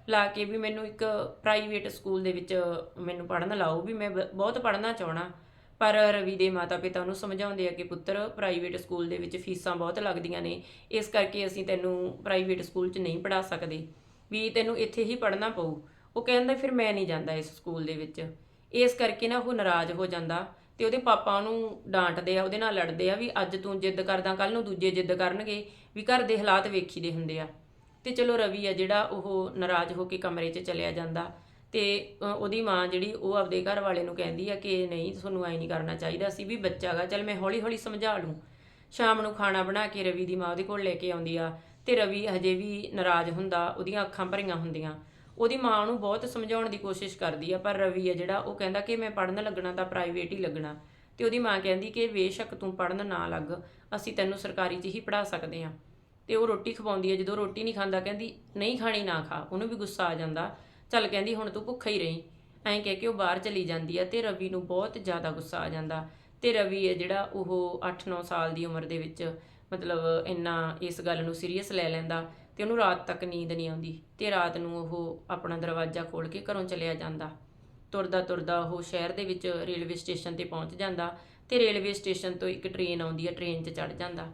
Speaker 1: ਲਾ ਕੇ ਵੀ ਮੈਨੂੰ ਇੱਕ ਪ੍ਰਾਈਵੇਟ ਸਕੂਲ ਦੇ ਵਿੱਚ ਮੈਨੂੰ ਪੜ੍ਹਨ ਲਾਓ, ਵੀ ਮੈਂ ਬ- ਬਹੁਤ ਪੜ੍ਹਨਾ ਚਾਹਣਾ ਪਰ ਰਵੀ ਦੇ ਮਾਤਾ-ਪਿਤਾ ਨੂੰ ਸਮਝਾਉਂਦੇ ਆ ਕਿ ਪੁੱਤਰ ਪ੍ਰਾਈਵੇਟ ਸਕੂਲ ਦੇ ਵਿੱਚ ਫੀਸਾਂ ਬਹੁਤ ਲੱਗਦੀਆਂ ਨੇ, ਇਸ ਕਰਕੇ ਅਸੀਂ ਤੈਨੂੰ ਪ੍ਰਾਈਵੇਟ ਸਕੂਲ 'ਚ ਨਹੀਂ ਪੜ੍ਹਾ ਸਕਦੇ। ਵੀ ਤੈਨੂੰ ਇੱਥੇ ਹੀ ਪੜ੍ਹਨਾ ਪਊ। ਉਹ ਕਹਿੰਦਾ, ਫਿਰ ਮੈਂ ਨਹੀਂ ਜਾਂਦਾ ਇਸ ਸਕੂਲ ਦੇ ਵਿੱਚ। ਇਸ ਕਰਕੇ ਨਾ ਉਹ ਨਾਰਾਜ਼ ਹੋ ਜਾਂਦਾ। ਤੇ ਉਹਦੇ ਪਾਪਾ ਉਹਨੂੰ ਡਾਂਟਦੇ ਆ, ਉਹਦੇ ਨਾਲ ਲੜਦੇ ਆ ਵੀ ਅੱਜ ਤੂੰ ਜਿੱਦ ਕਰਦਾ ਕੱਲ ਨੂੰ ਦੂਜੇ ਜਿੱਦ ਕਰਨਗੇ, ਵੀ ਘਰ ਦੇ ਹਾਲਾਤ ਵੇਖੀਦੇ ਹੁੰਦੇ ਆ। ਤੇ ਚਲੋ ਰਵੀ ਆ ਜਿਹੜਾ ਉਹ ਨਾਰਾਜ਼ ਹੋ ਕੇ ਕਮਰੇ 'ਚ ਚਲਿਆ ਜਾਂਦਾ ਤੇ ਉਹਦੀ ਮਾਂ ਜਿਹੜੀ ਉਹ ਆਪਦੇ ਘਰ ਵਾਲੇ ਨੂੰ ਕਹਿੰਦੀ ਆ ਕਿ ਨਹੀਂ, ਤੁਹਾਨੂੰ ਐ ਨਹੀਂ ਕਰਨਾ ਚਾਹੀਦਾ ਸੀ ਵੀ ਬੱਚਾ ਗਾ, ਚਲ ਮੈਂ ਹੌਲੀ ਹੌਲੀ ਸਮਝਾ ਲੂੰ। ਸ਼ਾਮ ਨੂੰ ਖਾਣਾ ਬਣਾ ਕੇ ਰਵੀ ਦੀ ਮਾਂ ਉਹਦੇ ਕੋਲ ਲੈ ਕੇ ਆਉਂਦੀ ਆ ਤੇ ਰਵੀ ਹਜੇ ਵੀ ਨਾਰਾਜ਼ ਹੁੰਦਾ, ਉਹਦੀਆਂ ਅੱਖਾਂ ਭਰੀਆਂ ਹੁੰਦੀਆਂ। ਉਹਦੀ ਮਾਂ ਉਹਨੂੰ ਬਹੁਤ ਸਮਝਾਉਣ ਦੀ ਕੋਸ਼ਿਸ਼ ਕਰਦੀ ਆ, ਪਰ ਰਵੀ ਆ ਜਿਹੜਾ, ਉਹ ਕਹਿੰਦਾ ਕਿ ਮੈਂ ਪੜਨ ਲੱਗਣਾ ਤਾਂ ਪ੍ਰਾਈਵੇਟ ਹੀ ਲੱਗਣਾ। ਤੇ ਉਹਦੀ ਮਾਂ ਕਹਿੰਦੀ ਕਿ ਬੇਸ਼ੱਕ ਤੂੰ ਪੜਨ ਨਾ ਲੱਗ, ਅਸੀਂ ਤੈਨੂੰ ਸਰਕਾਰੀ 'ਚ ਹੀ ਪੜਾ ਸਕਦੇ ਆ। ਤੇ ਉਹ ਰੋਟੀ ਖਵਾਉਂਦੀ ਹੈ ਜਦੋਂ ਰੋਟੀ ਨਹੀਂ ਖਾਂਦਾ, ਕਹਿੰਦੀ, ਨਹੀਂ ਖਾਣੀ ਨਾ ਖਾ। ਉਹਨੂੰ ਵੀ ਗੁੱਸਾ ਆ ਜਾਂਦਾ। ਚੱਲ ਕਹਿੰਦੀ, ਹੁਣ ਤੂੰ ਭੁੱਖਾ ਹੀ ਰਹੀਂ। ਐਂ ਕਹਿ ਕੇ ਉਹ ਬਾਹਰ ਚਲੀ ਜਾਂਦੀ ਹੈ ਤੇ ਰਵੀ ਨੂੰ ਬਹੁਤ ਜ਼ਿਆਦਾ ਗੁੱਸਾ ਆ ਜਾਂਦਾ। ਤੇ ਰਵੀ ਹੈ ਜਿਹੜਾ, ਉਹ 8-9 ਸਾਲ ਦੀ ਉਮਰ ਦੇ ਵਿੱਚ ਮਤਲਬ ਇੰਨਾ ਇਸ ਗੱਲ ਨੂੰ ਸੀਰੀਅਸ ਲੈ ਲੈਂਦਾ। ਤੇ ਉਹਨੂੰ ਰਾਤ ਤੱਕ ਨੀਂਦ ਨਹੀਂ ਆਉਂਦੀ ਤੇ ਰਾਤ ਨੂੰ ਉਹ ਆਪਣਾ ਦਰਵਾਜ਼ਾ ਖੋਲ੍ਹ ਕੇ ਘਰੋਂ ਚਲਿਆ ਜਾਂਦਾ। ਤੁਰਦਾ ਤੁਰਦਾ ਉਹ ਸ਼ਹਿਰ ਦੇ ਵਿੱਚ ਰੇਲਵੇ ਸਟੇਸ਼ਨ ਤੇ ਪਹੁੰਚ ਜਾਂਦਾ ਤੇ ਰੇਲਵੇ ਸਟੇਸ਼ਨ ਤੋਂ ਇੱਕ ਟ੍ਰੇਨ ਆਉਂਦੀ ਹੈ ਟ੍ਰੇਨ 'ਚ ਚੜ ਜਾਂਦਾ।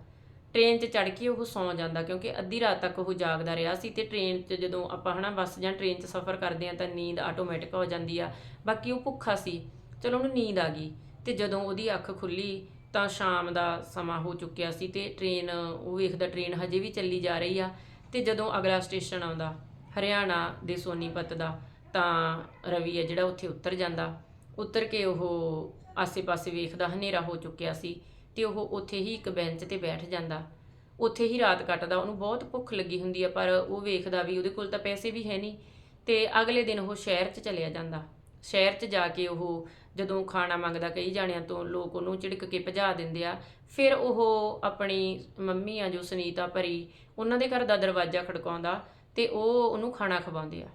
Speaker 1: ਟ੍ਰੇਨ 'ਚ ਚੜ ਕੇ ਉਹ ਸੌਂ ਜਾਂਦਾ ਕਿਉਂਕਿ ਅੱਧੀ ਰਾਤ ਤੱਕ ਉਹ ਜਾਗਦਾ ਰਿਹਾ ਸੀ ਤੇ ਟ੍ਰੇਨ 'ਚ ਜਦੋਂ ਆਪਾਂ ਹਨਾ ਬੱਸ ਜਾਂ ਟ੍ਰੇਨ 'ਚ ਸਫ਼ਰ ਕਰਦੇ ਆ ਤਾਂ ਨੀਂਦ ਆਟੋਮੈਟਿਕ ਹੋ ਜਾਂਦੀ ਆ। ਬਾਕੀ ਉਹ ਭੁੱਖਾ ਸੀ। ਚਲੋ ਉਹਨੂੰ ਨੀਂਦ ਆ ਗਈ ਤੇ ਜਦੋਂ ਉਹਦੀ ਅੱਖ ਖੁੱਲੀ ਤਾਂ ਸ਼ਾਮ ਦਾ ਸਮਾਂ ਹੋ ਚੁੱਕਿਆ ਸੀ ਤੇ ਟ੍ਰੇਨ ਉਹ ਵੇਖਦਾ ਟ੍ਰੇਨ ਹਜੇ ਵੀ ਚੱਲੀ ਜਾ ਰਹੀ ਆ ਤੇ ਜਦੋਂ ਅਗਲਾ ਸਟੇਸ਼ਨ ਆਉਂਦਾ, ਹਰਿਆਣਾ ਦੇ ਸੋਨੀਪਤ ਦਾ, ਤਾਂ ਰਵੀ ਹੈ ਜਿਹੜਾ ਉੱਥੇ ਉਤਰ ਜਾਂਦਾ। ਉਤਰ ਕੇ ਉਹ ਆਸੇ-ਪਾਸੇ ਵੇਖਦਾ, ਹਨੇਰਾ ਹੋ ਚੁੱਕਿਆ ਸੀ ਤੇ ਉਹ ਉੱਥੇ ਹੀ ਇੱਕ ਬੈਂਚ ਤੇ ਬੈਠ ਜਾਂਦਾ। ਉੱਥੇ ਹੀ ਰਾਤ ਕੱਟਦਾ, ਉਹਨੂੰ ਬਹੁਤ ਭੁੱਖ ਲੱਗੀ ਹੁੰਦੀ ਆ, ਪਰ ਉਹ ਵੇਖਦਾ ਵੀ ਉਹਦੇ ਕੋਲ ਤਾਂ ਪੈਸੇ ਵੀ ਹੈ ਨਹੀਂ ਤੇ ਅਗਲੇ ਦਿਨ ਉਹ ਸ਼ਹਿਰ 'ਚ ਚਲਿਆ ਜਾਂਦਾ। ਸ਼ਹਿਰ 'ਚ ਜਾ ਕੇ ਉਹ ਜਦੋਂ ਖਾਣਾ ਮੰਗਦਾ, ਕਈ ਜਾਣਿਆਂ ਤੋਂ ਲੋਕ ਉਹਨੂੰ ਝਿੜਕ ਕੇ ਭਜਾ ਦਿੰਦੇ ਆ। ਫਿਰ ਉਹ ਆਪਣੀ ਮੰਮੀ ਆ, ਜੋ ਸੁਨੀਤਾ ਭਰੀ, ਉਹਨਾਂ ਦੇ ਘਰ ਦਾ ਦਰਵਾਜ਼ਾ ਖੜਕਾਉਂਦਾ ਤੇ ਉਹ ਉਹਨੂੰ ਖਾਣਾ ਖਵਾਉਂਦੇ ਆ।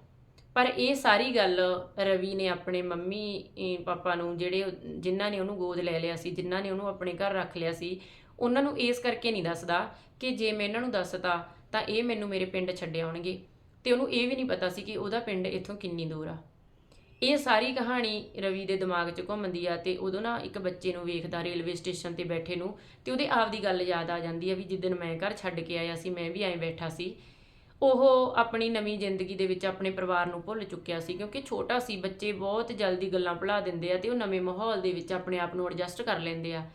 Speaker 1: ਪਰ ਇਹ ਸਾਰੀ ਗੱਲ ਰਵੀ ਨੇ ਆਪਣੇ ਮੰਮੀ ਪਾਪਾ ਨੂੰ ਜਿਹੜੇ ਜਿਨ੍ਹਾਂ ਨੇ ਉਹਨੂੰ ਗੋਦ ਲੈ ਲਿਆ ਸੀ, ਜਿਨ੍ਹਾਂ ਨੇ ਉਹਨੂੰ ਆਪਣੇ ਘਰ ਰੱਖ ਲਿਆ ਸੀ, ਉਹਨਾਂ ਨੂੰ ਇਸ ਕਰਕੇ ਨਹੀਂ ਦੱਸਦਾ ਕਿ ਜੇ ਮੈਂ ਇਹਨਾਂ ਨੂੰ ਦੱਸਤਾ ਤਾਂ ਇਹ ਮੈਨੂੰ ਮੇਰੇ ਪਿੰਡ ਛੱਡ ਆਉਣਗੇ। ਤੇ ਉਹਨੂੰ ਇਹ ਵੀ ਨਹੀਂ ਪਤਾ ਸੀ ਕਿ ਉਹਦਾ ਪਿੰਡ ਇੱਥੋਂ ਕਿੰਨੀ ਦੂਰ ਆ। ਇਹ ਸਾਰੀ ਕਹਾਣੀ ਰਵੀ ਦੇ ਦਿਮਾਗ 'ਚ ਘੁੰਮਦੀ ਆ ਤੇ ਉਦੋਂ ਨਾ ਇੱਕ ਬੱਚੇ ਨੂੰ ਵੇਖਦਾ ਰੇਲਵੇ ਸਟੇਸ਼ਨ ਤੇ ਬੈਠੇ ਨੂੰ ਤੇ ਉਹਦੇ ਆਪ ਦੀ ਗੱਲ ਯਾਦ ਆ ਜਾਂਦੀ ਆ ਵੀ ਜਿੱਦਣ ਮੈਂ ਘਰ ਛੱਡ ਕੇ ਆਇਆ ਸੀ, ਮੈਂ ਵੀ ਐਂ ਬੈਠਾ ਸੀ। ਉਹ ਆਪਣੀ ਨਵੀਂ ਜ਼ਿੰਦਗੀ ਦੇ ਵਿੱਚ ਆਪਣੇ ਪਰਿਵਾਰ ਨੂੰ ਭੁੱਲ ਚੁੱਕਿਆ ਸੀ ਕਿਉਂਕਿ ਛੋਟਾ ਸੀ, ਬੱਚੇ ਬਹੁਤ ਜਲਦੀ ਗੱਲਾਂ ਭੁਲਾ ਦਿੰਦੇ ਆ ਤੇ ਉਹ ਨਵੇਂ ਮਾਹੌਲ ਦੇ ਵਿੱਚ ਆਪਣੇ ਆਪ ਨੂੰ ਐਡਜਸਟ ਕਰ ਲੈਂਦੇ ਆ।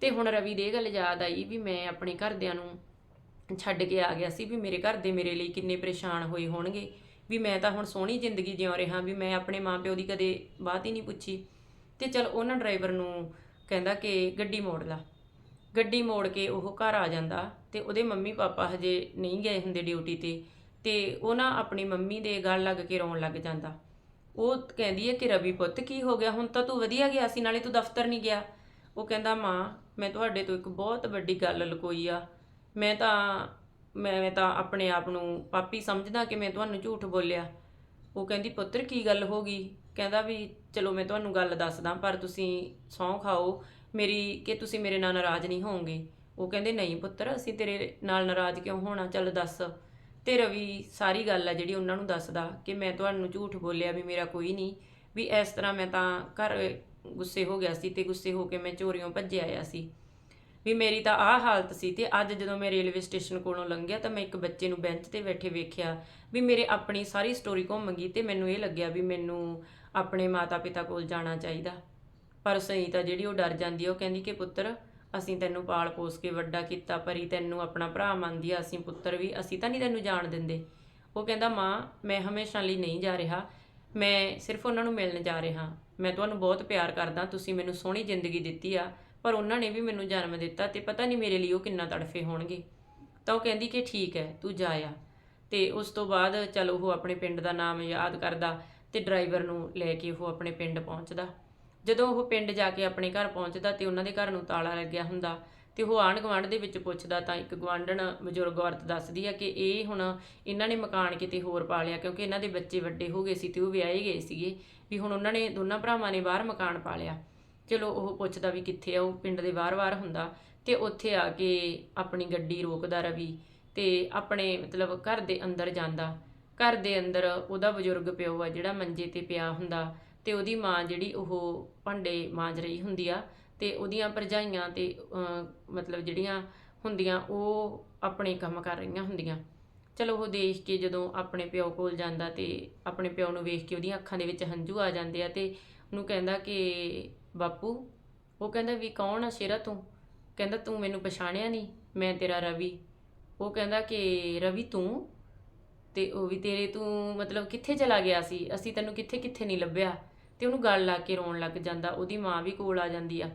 Speaker 1: ਤੇ ਹੁਣ ਰਵੀ ਦੇ ਇਹ ਗੱਲ ਯਾਦ ਆਈ ਵੀ ਮੈਂ ਆਪਣੇ ਘਰਦਿਆਂ ਨੂੰ ਛੱਡ ਕੇ ਆ ਗਿਆ ਸੀ ਵੀ ਮੇਰੇ ਘਰ ਦੇ ਮੇਰੇ ਲਈ ਕਿੰਨੇ ਪਰੇਸ਼ਾਨ ਹੋਏ ਹੋਣਗੇ। ਵੀ ਮੈਂ ਤਾਂ ਹੁਣ ਸੋਹਣੀ ਜ਼ਿੰਦਗੀ ਜਿਉ ਰਿਹਾ ਵੀ ਮੈਂ ਆਪਣੇ ਮਾਪਿਓ ਦੀ ਕਦੇ ਬਾਤ ਹੀ ਨਹੀਂ ਪੁੱਛੀ। ਤੇ ਚਲ ਉਹਨਾਂ ਡਰਾਈਵਰ ਨੂੰ ਕਹਿੰਦਾ ਕਿ ਗੱਡੀ ਮੋੜ ਲਾ। ਗੱਡੀ ਮੋੜ ਕੇ ਉਹ ਘਰ ਆ ਜਾਂਦਾ ਤੇ ਉਹਦੇ ਮੰਮੀ ਪਾਪਾ ਹਜੇ ਨਹੀਂ ਗਏ ਹੁੰਦੇ ਡਿਊਟੀ ਤੇ। ਤੇ ਉਹ ਨਾ ਆਪਣੀ ਮੰਮੀ ਦੇ ਗੱਲ ਲੱਗ ਕੇ ਰੋਣ ਲੱਗ ਜਾਂਦਾ। ਉਹ ਕਹਿੰਦੀ ਹੈ ਕਿ ਰਵੀ ਪੁੱਤ ਕੀ ਹੋ ਗਿਆ? ਹੁਣ ਤਾਂ ਤੂੰ ਵਧੀਆ ਗਿਆ ਸੀ, ਨਾਲੇ ਤੂੰ ਦਫ਼ਤਰ ਨਹੀਂ ਗਿਆ। ਉਹ ਕਹਿੰਦਾ, ਮਾਂ, ਮੈਂ ਤੁਹਾਡੇ ਤੋਂ ਇੱਕ ਬਹੁਤ ਵੱਡੀ ਗੱਲ ਲੁਕੋਈ ਆ। ਮੈਂ ਤਾਂ ਮੈਂ ਤਾਂ ਆਪਣੇ ਆਪ ਨੂੰ ਪਾਪੀ ਸਮਝਦਾ ਕਿ ਮੈਂ ਤੁਹਾਨੂੰ ਝੂਠ ਬੋਲਿਆ। ਉਹ ਕਹਿੰਦੀ, ਪੁੱਤਰ, ਕੀ ਗੱਲ ਹੋ ਗਈ? ਕਹਿੰਦਾ ਵੀ, ਚਲੋ, ਮੈਂ ਤੁਹਾਨੂੰ ਗੱਲ ਦੱਸਦਾ, ਪਰ ਤੁਸੀਂ ਸੌਂ ਖਾਓ। ਮੇਰੀ, ਕਿ ਤੁਸੀਂ ਮੇਰੇ ਨਾਲ ਨਾਰਾਜ਼ ਨਹੀਂ ਹੋਵੋਗੇ? ਉਹ ਕਹਿੰਦੇ, ਨਹੀਂ ਪੁੱਤਰ, ਅਸੀਂ ਤੇਰੇ ਨਾਲ ਨਾਰਾਜ਼ ਕਿਉਂ ਹੋਣਾ? ਚੱਲ ਦੱਸ। ਤੇ ਰਵੀ ਸਾਰੀ ਗੱਲ ਆ ਜਿਹੜੀ ਉਹਨਾਂ ਨੂੰ ਦੱਸਦਾ ਕਿ ਮੈਂ ਤੁਹਾਨੂੰ ਝੂਠ ਬੋਲਿਆ ਵੀ ਮੇਰਾ ਕੋਈ ਨਹੀਂ। ਵੀ ਇਸ ਤਰ੍ਹਾਂ ਮੈਂ ਤਾਂ ਘਰ ਗੁੱਸੇ ਹੋ ਗਿਆ ਸੀ ਤੇ ਗੁੱਸੇ ਹੋ ਕੇ ਮੈਂ ਚੋਰੀਓਂ ਭੱਜਿਆ ਆਇਆ ਸੀ। ਵੀ ਮੇਰੀ ਤਾਂ ਆਹ ਹਾਲਤ ਸੀ ਤੇ ਅੱਜ ਜਦੋਂ ਮੈਂ ਰੇਲਵੇ ਸਟੇਸ਼ਨ ਕੋਲੋਂ ਲੰਘਿਆ ਤਾਂ ਮੈਂ ਇੱਕ ਬੱਚੇ ਨੂੰ ਬੈਂਚ ਤੇ ਬੈਠੇ ਵੇਖਿਆ ਵੀ ਮੇਰੇ ਆਪਣੀ ਸਾਰੀ ਸਟੋਰੀ ਘੁੰਮ ਗਈ ਤੇ ਮੈਨੂੰ ਇਹ ਲੱਗਿਆ ਵੀ ਮੈਨੂੰ ਆਪਣੇ ਮਾਤਾ-ਪਿਤਾ ਕੋਲ ਜਾਣਾ ਚਾਹੀਦਾ। ਪਰ ਸੁਨੀਤਾ ਜਿਹੜੀ ਉਹ ਡਰ ਜਾਂਦੀ ਆ, ਉਹ ਕਹਿੰਦੀ ਕਿ ਪੁੱਤਰ, ਅਸੀਂ ਤੈਨੂੰ ਪਾਲ ਪੋਸ ਕੇ ਵੱਡਾ ਕੀਤਾ, ਪਰੀ ਤੈਨੂੰ ਆਪਣਾ ਭਰਾ ਮੰਨਦੀ ਆ, ਅਸੀਂ ਪੁੱਤਰ ਵੀ, ਅਸੀਂ ਤਾਂ ਨਹੀਂ ਤੈਨੂੰ ਜਾਣ ਦਿੰਦੇ। ਉਹ ਕਹਿੰਦਾ, ਮਾਂ, ਮੈਂ ਹਮੇਸ਼ਾ ਲਈ ਨਹੀਂ ਜਾ ਰਿਹਾ। ਮੈਂ ਸਿਰਫ ਉਹਨਾਂ ਨੂੰ ਮਿਲਣ ਜਾ ਰਿਹਾ। ਮੈਂ ਤੁਹਾਨੂੰ ਬਹੁਤ ਪਿਆਰ ਕਰਦਾ, ਤੁਸੀਂ ਮੈਨੂੰ ਸੋਹਣੀ ਜ਼ਿੰਦਗੀ ਦਿੱਤੀ ਆ। ਪਰ ਉਹਨਾਂ ਨੇ ਵੀ ਮੈਨੂੰ ਜਨਮ ਦਿੱਤਾ ਤੇ ਪਤਾ ਨਹੀਂ ਮੇਰੇ ਲਈ ਉਹ ਕਿੰਨਾ ਤੜਫੇ ਹੋਣਗੇ। ਤਾਂ ਉਹ ਕਹਿੰਦੀ ਕਿ ਠੀਕ ਹੈ, ਤੂੰ ਜਾ ਆ। ਤੇ ਉਸ ਤੋਂ ਬਾਅਦ ਚਲ ਉਹ ਆਪਣੇ ਪਿੰਡ ਦਾ ਨਾਮ ਯਾਦ ਕਰਦਾ ਤੇ ਡਰਾਈਵਰ ਨੂੰ ਲੈ ਕੇ ਉਹ ਆਪਣੇ ਪਿੰਡ ਪਹੁੰਚਦਾ। ਜਦੋਂ ਉਹ ਪਿੰਡ ਜਾ ਕੇ ਆਪਣੇ ਘਰ ਪਹੁੰਚਦਾ ਤੇ ਉਹਨਾਂ ਦੇ ਘਰ ਨੂੰ ਤਾਲਾ ਲੱਗਿਆ ਹੁੰਦਾ ਤੇ ਉਹ ਆਂਢ ਗੁਆਂਢ ਦੇ ਵਿੱਚ ਪੁੱਛਦਾ ਤਾਂ ਇੱਕ ਗੁਆਂਢਣ ਬਜ਼ੁਰਗ ਔਰਤ ਦੱਸਦੀ ਆ ਕਿ ਇਹ ਹੁਣ ਇਹਨਾਂ ਨੇ ਮਕਾਨ ਕਿਤੇ ਹੋਰ ਪਾ ਲਿਆ ਕਿਉਂਕਿ ਇਹਨਾਂ ਦੇ ਬੱਚੇ ਵੱਡੇ ਹੋ ਗਏ ਸੀ ਤੇ ਉਹ ਵਿਆਹੇ ਗਏ ਸੀਗੇ ਵੀ ਹੁਣ ਉਹਨਾਂ ਨੇ ਦੋਨਾਂ ਭਰਾਵਾਂ ਨੇ ਬਾਹਰ ਮਕਾਨ ਪਾ ਲਿਆ। ਚਲੋ ਉਹ ਪੁੱਛਦਾ ਵੀ ਕਿੱਥੇ ਆ, ਉਹ ਪਿੰਡ ਦੇ ਬਾਹਰ-ਬਾਹਰ ਹੁੰਦਾ ਤੇ ਉੱਥੇ ਆ ਕੇ ਆਪਣੀ ਗੱਡੀ ਰੋਕਦਾ ਰਵੀ ਤੇ ਆਪਣੇ ਮਤਲਬ ਘਰ ਦੇ ਅੰਦਰ ਜਾਂਦਾ। ਘਰ ਦੇ ਅੰਦਰ ਉਹਦਾ ਬਜ਼ੁਰਗ ਪਿਓ ਆ ਜਿਹੜਾ ਮੰਜੇ ਤੇ ਪਿਆ ਹੁੰਦਾ ਤੇ ਉਹਦੀ ਮਾਂ ਜਿਹੜੀ ਉਹ ਭਾਂਡੇ ਮਾਂਜ ਰਹੀ ਹੁੰਦੀ ਆ ਤੇ ਉਹਦੀਆਂ ਭਰਜਾਈਆਂ ਤੇ ਮਤਲਬ ਜਿਹੜੀਆਂ ਹੁੰਦੀਆਂ ਉਹ ਆਪਣੇ ਕੰਮ ਕਰ ਰਹੀਆਂ ਹੁੰਦੀਆਂ। ਚਲੋ ਉਹ ਦੇਖ ਕੇ ਜਦੋਂ ਆਪਣੇ ਪਿਓ ਕੋਲ ਜਾਂਦਾ ਤੇ ਆਪਣੇ ਪਿਓ ਨੂੰ ਵੇਖ ਕੇ ਉਹਦੀਆਂ ਅੱਖਾਂ ਦੇ ਵਿੱਚ ਹੰਝੂ ਆ ਜਾਂਦੇ ਆ ਤੇ ਉਹਨੂੰ ਕਹਿੰਦਾ ਕਿ ਬਾਪੂ, ਉਹ ਕਹਿੰਦਾ, ਵੀ ਕੌਣ ਆ ਸ਼ੇਰਾ ਤੂੰ? ਕਹਿੰਦਾ, ਤੂੰ ਮੈਨੂੰ ਪਛਾਣਿਆ ਨਹੀਂ, ਮੈਂ ਤੇਰਾ ਰਵੀ। ਉਹ ਕਹਿੰਦਾ ਕਿ, ਰਵੀ ਤੂੰ? ਤੇ ਉਹ ਵੀ, ਤੇਰੇ ਤੂੰ ਮਤਲਬ ਕਿੱਥੇ ਚਲਾ ਗਿਆ ਸੀ? ਅਸੀਂ ਤੈਨੂੰ ਕਿੱਥੇ ਕਿੱਥੇ ਨਹੀਂ ਲੱਭਿਆ। ਤੇ ਉਹਨੂੰ ਗੱਲ ਲਾ ਕੇ ਰੋਣ ਲੱਗ ਜਾਂਦਾ, ਉਹਦੀ ਮਾਂ ਵੀ ਕੋਲ ਆ ਜਾਂਦੀ ਆ।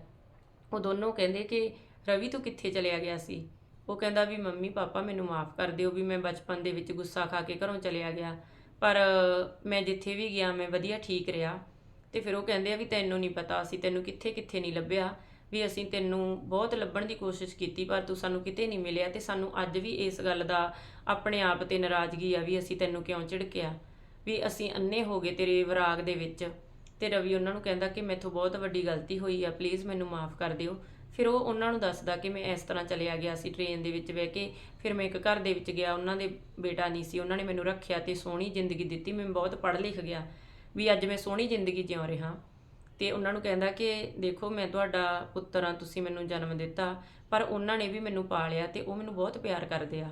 Speaker 1: ਉਹ ਦੋਨੋਂ ਕਹਿੰਦੇ ਕਿ, ਰਵੀ ਤੂੰ ਕਿੱਥੇ ਚਲਿਆ ਗਿਆ ਸੀ? ਉਹ ਕਹਿੰਦਾ ਵੀ, ਮੰਮੀ, ਪਾਪਾ ਮੈਨੂੰ ਮਾਫ ਕਰ ਦਿਓ ਵੀ ਮੈਂ ਬਚਪਨ ਦੇ ਵਿੱਚ ਗੁੱਸਾ ਖਾ ਕੇ ਘਰੋਂ ਚਲਿਆ ਗਿਆ। ਪਰ ਮੈਂ ਜਿੱਥੇ ਵੀ ਗਿਆ, ਮੈਂ ਵਧੀਆ ਠੀਕ ਰਿਹਾ। ਤੇ ਫਿਰ ਉਹ ਕਹਿੰਦੇ ਆ ਵੀ ਤੈਨੂੰ ਨਹੀਂ ਪਤਾ, ਅਸੀਂ ਤੈਨੂੰ ਕਿੱਥੇ ਕਿੱਥੇ ਨਹੀਂ ਲੱਭਿਆ, ਵੀ ਅਸੀਂ ਤੈਨੂੰ ਬਹੁਤ ਲੱਭਣ ਦੀ ਕੋਸ਼ਿਸ਼ ਕੀਤੀ, ਪਰ ਤੂੰ ਸਾਨੂੰ ਕਿਤੇ ਨਹੀਂ ਮਿਲਿਆ ਤੇ ਸਾਨੂੰ ਅੱਜ ਵੀ ਇਸ ਗੱਲ ਦਾ ਆਪਣੇ ਆਪ ਤੇ ਨਾਰਾਜ਼ਗੀ ਆ ਵੀ ਅਸੀਂ ਤੈਨੂੰ ਕਿਉਂ ਝਿੜਕਿਆ, ਵੀ ਅਸੀਂ ਅੰਨੇ ਹੋ ਗਏ ਤੇਰੇ ਵਿਰਾਗ ਦੇ ਵਿੱਚ। ਤੇ ਰਵੀ ਉਹਨਾਂ ਨੂੰ ਕਹਿੰਦਾ ਕਿ ਮੈਥੋਂ ਬਹੁਤ ਵੱਡੀ ਗਲਤੀ ਹੋਈ ਆ ਪਲੀਜ਼ ਮੈਨੂੰ ਮਾਫ ਕਰ ਦਿਓ। ਫਿਰ ਉਹ ਉਹਨਾਂ ਨੂੰ ਦੱਸਦਾ ਕਿ ਮੈਂ ਇਸ ਤਰ੍ਹਾਂ ਚਲਿਆ ਗਿਆ ਸੀ ਟ੍ਰੇਨ ਦੇ ਵਿੱਚ ਬਹਿ ਕੇ। ਫਿਰ ਮੈਂ ਇੱਕ ਘਰ ਦੇ ਵਿੱਚ ਗਿਆ, ਉਹਨਾਂ ਦੇ ਬੇਟਾ ਨਹੀਂ ਸੀ, ਉਹਨਾਂ ਨੇ ਮੈਨੂੰ ਰੱਖਿਆ ਤੇ ਸੋਹਣੀ ਜ਼ਿੰਦਗੀ ਦਿੱਤੀ, ਮੈਂ ਬਹੁਤ ਪੜ੍ਹ ਲਿਖ ਗਿਆ। ਵੀ ਅੱਜ ਮੈਂ ਸੋਹਣੀ ਜ਼ਿੰਦਗੀ ਜਿਉ ਰਿਹਾ। ਤੇ ਉਹਨਾਂ ਨੂੰ ਕਹਿੰਦਾ ਕਿ ਦੇਖੋ, ਮੈਂ ਤੁਹਾਡਾ ਪੁੱਤਰ ਆ ਤੁਸੀਂ ਮੈਨੂੰ ਜਨਮ ਦਿੱਤਾ, ਪਰ ਉਹਨਾਂ ਨੇ ਵੀ ਮੈਨੂੰ ਪਾਲਿਆ ਤੇ ਉਹ ਮੈਨੂੰ ਬਹੁਤ ਪਿਆਰ ਕਰਦੇ ਆ।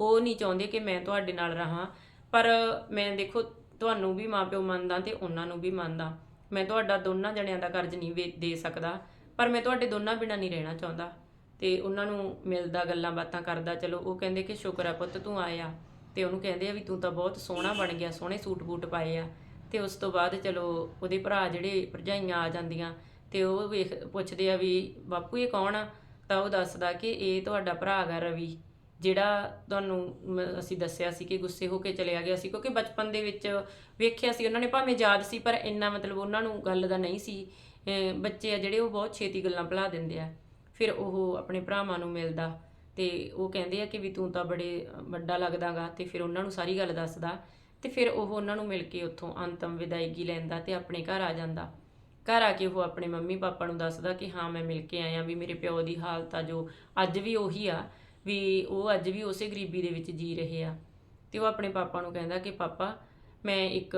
Speaker 1: ਉਹ ਨਹੀਂ ਚਾਹੁੰਦੇ ਕਿ ਮੈਂ ਤੁਹਾਡੇ ਨਾਲ ਰਹਾ, ਪਰ ਮੈਂ ਦੇਖੋ, ਤੁਹਾਨੂੰ ਵੀ ਮਾਪਿਓ ਮੰਨਦਾ ਤੇ ਉਹਨਾਂ ਨੂੰ ਵੀ ਮੰਨਦਾ। ਮੈਂ ਤੁਹਾਡਾ ਦੋਨਾਂ ਜਣਿਆਂ ਦਾ ਕਰਜ਼ ਨਹੀਂ ਵੇ- ਦੇ ਸਕਦਾ, ਪਰ ਮੈਂ ਤੁਹਾਡੇ ਦੋਨਾਂ ਬਿਨਾਂ ਨਹੀਂ ਰਹਿਣਾ ਚਾਹੁੰਦਾ। ਤੇ ਉਹਨਾਂ ਨੂੰ ਮਿਲਦਾ ਗੱਲਾਂ ਬਾਤਾਂ ਕਰਦਾ, ਚਲੋ, ਉਹ ਕਹਿੰਦੇ ਕਿ ਸ਼ੁਕਰ ਆ ਪੁੱਤ, ਤੂੰ ਆਇਆ। ਤੇ ਉਹਨੂੰ ਕਹਿੰਦੇ ਆ ਵੀ ਤੂੰ ਤਾਂ ਬਹੁਤ ਸੋਹਣਾ ਬਣ ਗਿਆ, ਸੋਹਣੇ ਸੂਟ ਬੂਟ ਪਾਏ ਆ। ਤੇ ਉਸ ਤੋਂ ਬਾਅਦ ਚਲੋ ਉਹਦੇ ਭਰਾ ਜਿਹੜੇ ਭਰਜਾਈਆਂ ਆ ਜਾਂਦੀਆਂ ਤੇ ਉਹ ਵੇਖ, ਪੁੱਛਦੇ ਆ ਵੀ ਬਾਪੂ ਇਹ ਕੌਣ ਆ? ਤਾਂ ਉਹ ਦੱਸਦਾ ਕਿ ਇਹ ਤੁਹਾਡਾ ਭਰਾ ਹੈਗਾ ਰਵੀ, ਜਿਹੜਾ ਤੁਹਾਨੂੰ ਮ- ਅਸੀਂ ਦੱਸਿਆ ਸੀ ਕਿ ਗੁੱਸੇ ਹੋ ਕੇ ਚਲਿਆ ਗਿਆ ਸੀ ਕਿਉਂਕਿ ਬਚਪਨ ਦੇ ਵਿੱਚ ਵੇਖਿਆ ਸੀ ਉਹਨਾਂ ਨੇ ਭਾਵੇਂ ਯਾਦ ਸੀ ਪਰ ਇੰਨਾ ਮਤਲਬ ਉਹਨਾਂ ਨੂੰ ਗੱਲ ਦਾ ਨਹੀਂ ਸੀ। ਬੱਚੇ ਆ ਜਿਹੜੇ ਉਹ ਬਹੁਤ ਛੇਤੀ ਗੱਲਾਂ ਭੁਲਾ ਦਿੰਦੇ ਆ। ਫਿਰ ਉਹ ਆਪਣੇ ਭਰਾਵਾਂ ਨੂੰ ਮਿਲਦਾ ਤੇ ਉਹ ਕਹਿੰਦੇ ਆ ਕਿ ਵੀ ਤੂੰ ਤਾਂ ਬੜੇ ਵੱਡਾ ਲੱਗਦਾਗਾ ਤੇ ਫਿਰ ਉਹਨਾਂ ਨੂੰ ਸਾਰੀ ਗੱਲ ਦੱਸਦਾ ਤੇ ਫਿਰ ਉਹ ਉਹਨਾਂ ਨੂੰ ਮਿਲ ਕੇ ਉੱਥੋਂ ਅੰਤਮ ਵਿਦਾਇਗੀ ਲੈਂਦਾ ਤੇ ਆਪਣੇ ਘਰ ਆ ਜਾਂਦਾ। ਘਰ ਆ ਕੇ ਉਹ ਆਪਣੇ ਮੰਮੀ ਪਾਪਾ ਨੂੰ ਦੱਸਦਾ ਕਿ ਹਾਂ, ਮੈਂ ਮਿਲ ਕੇ ਆਇਆ ਵੀ ਮੇਰੇ ਪਿਓ ਦੀ ਹਾਲਤ ਆ ਜੋ ਅੱਜ ਵੀ ਉਹੀ ਆ, ਵੀ ਉਹ ਅੱਜ ਵੀ ਉਸੇ ਗਰੀਬੀ ਦੇ ਵਿੱਚ ਜੀ ਰਹੇ ਆ। ਤੇ ਉਹ ਆਪਣੇ ਪਾਪਾ ਨੂੰ ਕਹਿੰਦਾ ਕਿ ਪਾਪਾ, ਮੈਂ ਇੱਕ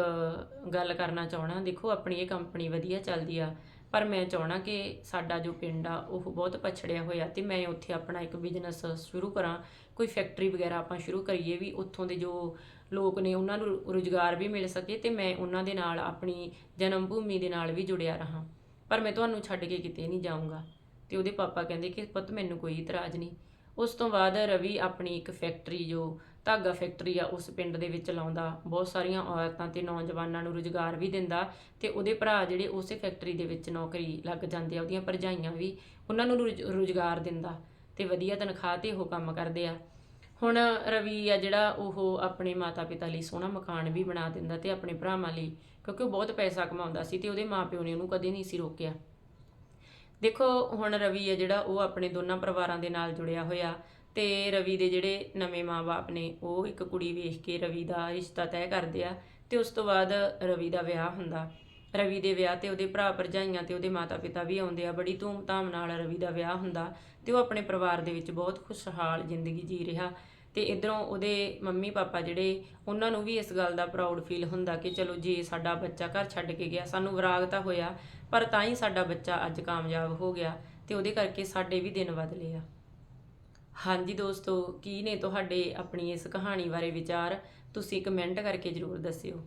Speaker 1: ਗੱਲ ਕਰਨਾ ਚਾਹਣਾ ਦੇਖੋ ਆਪਣੀ ਇਹ ਕੰਪਨੀ ਵਧੀਆ ਚੱਲਦੀ ਆ, ਪਰ ਮੈਂ ਚਾਹਣਾ ਕਿ ਸਾਡਾ ਜੋ ਪਿੰਡ ਆ, ਉਹ ਬਹੁਤ ਪਛੜਿਆ ਹੋਇਆ ਤੇ ਮੈਂ ਉੱਥੇ ਆਪਣਾ ਇੱਕ ਬਿਜ਼ਨਸ ਸ਼ੁਰੂ ਕਰਾਂ, ਕੋਈ ਫੈਕਟਰੀ ਵਗੈਰਾ ਆਪਾਂ ਸ਼ੁਰੂ ਕਰੀਏ ਵੀ ਉੱਥੋਂ ਦੇ ਜੋ ਲੋਕ ਨੇ ਉਹਨਾਂ ਨੂੰ ਰੁਜ਼ਗਾਰ ਵੀ ਮਿਲ ਸਕੇ ਤੇ ਮੈਂ ਉਹਨਾਂ ਦੇ ਨਾਲ ਆਪਣੀ ਜਨਮ ਭੂਮੀ ਦੇ ਨਾਲ ਵੀ ਜੁੜਿਆ ਰਹਾ। ਪਰ ਮੈਂ ਤੁਹਾਨੂੰ ਛੱਡ ਕੇ ਕਿਤੇ ਨਹੀਂ ਜਾਊਂਗਾ। ਤੇ ਉਹਦੇ ਪਾਪਾ ਕਹਿੰਦੇ ਕਿ ਪੁੱਤ ਮੈਨੂੰ ਕੋਈ ਇਤਰਾਜ਼ ਨਹੀਂ। ਉਸ ਤੋਂ ਬਾਅਦ ਰਵੀ ਆਪਣੀ ਇੱਕ ਫੈਕਟਰੀ, ਜੋ ਧਾਗਾ ਫੈਕਟਰੀ ਆ, ਉਸ ਪਿੰਡ ਦੇ ਵਿੱਚ ਲਾਉਂਦਾ। ਬਹੁਤ ਸਾਰੀਆਂ ਔਰਤਾਂ ਤੇ ਨੌਜਵਾਨਾਂ ਨੂੰ ਰੁਜ਼ਗਾਰ ਵੀ ਦਿੰਦਾ ਤੇ ਉਹਦੇ ਭਰਾ ਜਿਹੜੇ ਉਸੇ ਫੈਕਟਰੀ ਦੇ ਵਿੱਚ ਨੌਕਰੀ ਲੱਗ ਜਾਂਦੇ ਆ, ਉਹਦੀਆਂ ਭਰਜਾਈਆਂ ਵੀ ਉਹਨਾਂ ਨੂੰ ਰੁਜ਼- ਰੁਜ਼ਗਾਰ ਦਿੰਦਾ ਤੇ ਵਧੀਆ ਤਨਖਾਹ ਤੇ ਉਹ ਕੰਮ ਕਰਦੇ ਆ। ਹੁਣ ਰਵੀ ਆ ਜਿਹੜਾ ਉਹ ਆਪਣੇ ਮਾਤਾ ਪਿਤਾ ਲਈ ਸੋਹਣਾ ਮਕਾਨ ਵੀ ਬਣਾ ਦਿੰਦਾ ਤੇ ਆਪਣੇ ਭਰਾਵਾਂ ਲਈ, ਕਿਉਂਕਿ ਉਹ ਬਹੁਤ ਪੈਸਾ ਕਮਾਉਂਦਾ ਸੀ ਤੇ ਉਹਦੇ ਮਾਪਿਓ ਨੇ ਉਹਨੂੰ ਕਦੇ ਨਹੀਂ ਸੀ ਰੋਕਿਆ। ਦੇਖੋ, ਹੁਣ ਰਵੀ ਹੈ ਜਿਹੜਾ ਉਹ ਆਪਣੇ ਦੋਨਾਂ ਪਰਿਵਾਰਾਂ ਦੇ ਨਾਲ ਜੁੜਿਆ ਹੋਇਆ ਤੇ ਰਵੀ ਦੇ ਜਿਹੜੇ ਨਵੇਂ ਮਾਪੇ ਨੇ, ਉਹ ਇੱਕ ਕੁੜੀ ਵੇਖ ਕੇ ਰਵੀ ਦਾ ਰਿਸ਼ਤਾ ਤੈਅ ਕਰਦੇ ਆ ਤੇ ਉਸ ਤੋਂ ਬਾਅਦ ਰਵੀ ਦਾ ਵਿਆਹ ਹੁੰਦਾ। ਰਵੀ ਦੇ ਵਿਆਹ ਤੇ ਉਹਦੇ ਭਰਾ ਭਰਜਾਈਆਂ ਤੇ ਉਹਦੇ ਮਾਤਾ-ਪਿਤਾ ਵੀ ਆਉਂਦੇ ਆ, ਬੜੀ ਧੂਮ-ਧਾਮ ਨਾਲ ਰਵੀ ਦਾ ਵਿਆਹ ਹੁੰਦਾ ਤੇ ਉਹ ਆਪਣੇ ਪਰਿਵਾਰ ਦੇ ਵਿੱਚ ਬਹੁਤ ਖੁਸ਼ਹਾਲ ਜ਼ਿੰਦਗੀ ਜੀ ਰਿਹਾ ਤੇ ਇਧਰੋਂ ਉਹਦੇ ਮੰਮੀ ਪਾਪਾ ਜਿਹੜੇ, ਉਹਨਾਂ ਨੂੰ ਵੀ ਇਸ ਗੱਲ ਦਾ ਪ੍ਰਾਊਡ ਫੀਲ ਹੁੰਦਾ ਕਿ ਚਲੋ ਜੇ ਸਾਡਾ ਬੱਚਾ ਘਰ ਛੱਡ ਕੇ ਗਿਆ, ਸਾਨੂੰ ਵਿਰਾਗ ਤਾਂ ਹੋਇਆ, ਪਰ ਤਾਂ ਹੀ ਸਾਡਾ ਬੱਚਾ ਅੱਜ ਕਾਮਯਾਬ ਹੋ ਗਿਆ ਤੇ ਉਹਦੇ ਕਰਕੇ ਸਾਡੇ ਵੀ ਦਿਨ ਬਦਲੇ ਆ। ਹਾਂਜੀ ਦੋਸਤੋ, ਕੀ ਨੇ ਤੁਹਾਡੇ ਆਪਣੀ ਇਸ ਕਹਾਣੀ ਬਾਰੇ ਵਿਚਾਰ? ਤੁਸੀਂ ਕਮੈਂਟ ਕਰਕੇ ਜਰੂਰ ਦੱਸਿਓ।